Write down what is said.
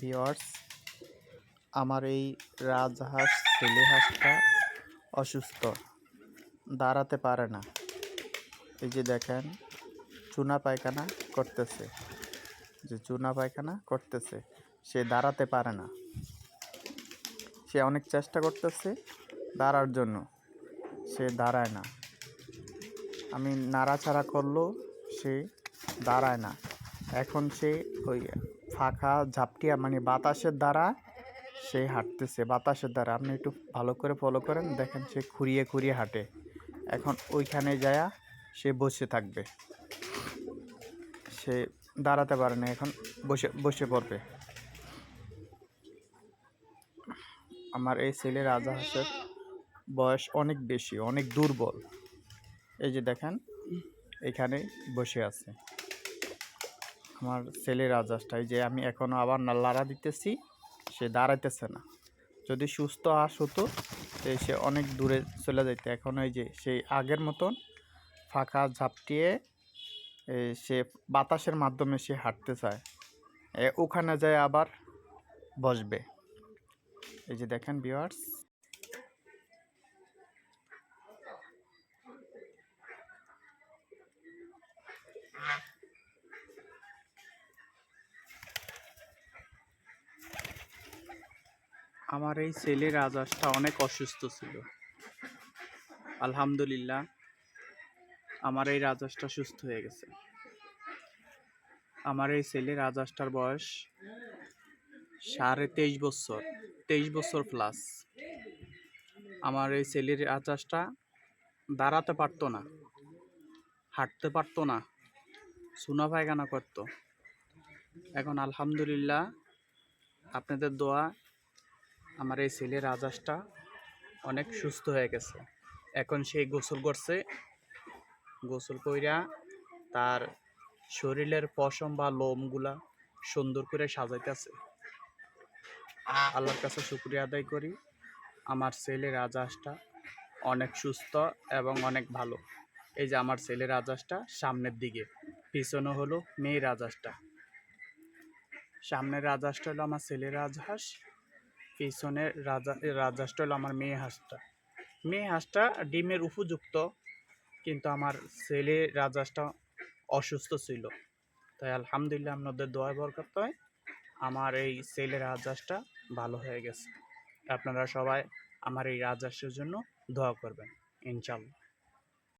Viewers আমার এই রাজহাঁস ছেলে হাঁসটা অসুস্থ, দাঁড়াতে পারে না। এই যে দেখেন, চুনা পায়খানা করতেছে। যে চুনা পায়খানা করতেছে, সে দাঁড়াতে পারে না। সে অনেক চেষ্টা করতেছে দাঁড়ার জন্য, সে দাঁড়ায় না। আমি নাড়াচাড়া করলেও সে দাঁড়ায় না। এখন সে ওই ফাঁকা, ঝাপটিয়া মানে বাতাসের দ্বারা সে হাঁটতেছে। বাতাসের দ্বারা, আপনি একটু ভালো করে ফলো করেন, দেখেন সে খুঁড়িয়ে খুঁড়িয়ে হাঁটে। এখন ওইখানে যায়া সে বসে থাকবে। সে দাঁড়াতে পারে না, এখন বসে বসে পড়বে। আমার এই ছেলে রাজা হাঁসের বয়স অনেক বেশি, অনেক দুর্বল। এই যে দেখেন, এখানে বসে আছে। আমার ছেলের রাজাসটা এই যে আমি এখনও আবার লাড়া দিতেছি, সে দাঁড়াইতেছে না। যদি সুস্থ হাঁস হতো সে অনেক দূরে চলে যেত এখন এই যে সেই আগের মতন ফাঁকা ঝাপটিয়ে সে বাতাসের মাধ্যমে সে হাঁটতে চায়। ওখানে যায় আবার বসবে। এই যে দেখেন ভিউয়ার্স আমার এই ছেলে রাজাসটা অনেক অসুস্থ ছিল। আলহামদুলিল্লাহ, আমার এই রাজাসটা সুস্থ হয়ে গেছে। আমার এই ছেলে রাজাসটার বয়স সাড়ে তেইশ বছর তেইশ বছর প্লাস আমার এই ছেলের রাজাসটা দাঁড়াতে পারতো না, হাঁটতে পারতো না, সুনা পায়খানা করতো। এখন আলহামদুলিল্লাহ, আপনাদের দোয়া আমার এই ছেলের রাজাসটা অনেক সুস্থ হয়ে গেছে। এখন সে গোসল করছে। গোসল কইরা তার শরীরের পশম বা লোমগুলা সুন্দর করে সাজাইতেছে। আল্লাহর কাছে শুক্রিয়া আদায় করি। আমার ছেলে রাজাসটা অনেক সুস্থ এবং অনেক ভালো। এই যে আমার ছেলে রাজাসটা সামনের দিকে, পিছনে হলো মেয়ে রাজাসটা সামনের রাজাসটা হলো আমার ছেলে রাজহাঁস। পিছনের রাজা রাজহাঁসটা হলো আমার মেয়ে হাঁসটা। মেয়ে হাঁসটা ডিমের উপযুক্ত, কিন্তু আমার ছেলে রাজহাঁসটা অসুস্থ ছিল। তাই আলহামদুলিল্লাহ আপনাদের দোয়া বরকত হয়। আমার এই ছেলে রাজহাঁসটা ভালো হয়ে গেছে। আপনারা সবাই আমার এই রাজহাঁসের জন্য দোয়া করবেন ইনশাল্লাহ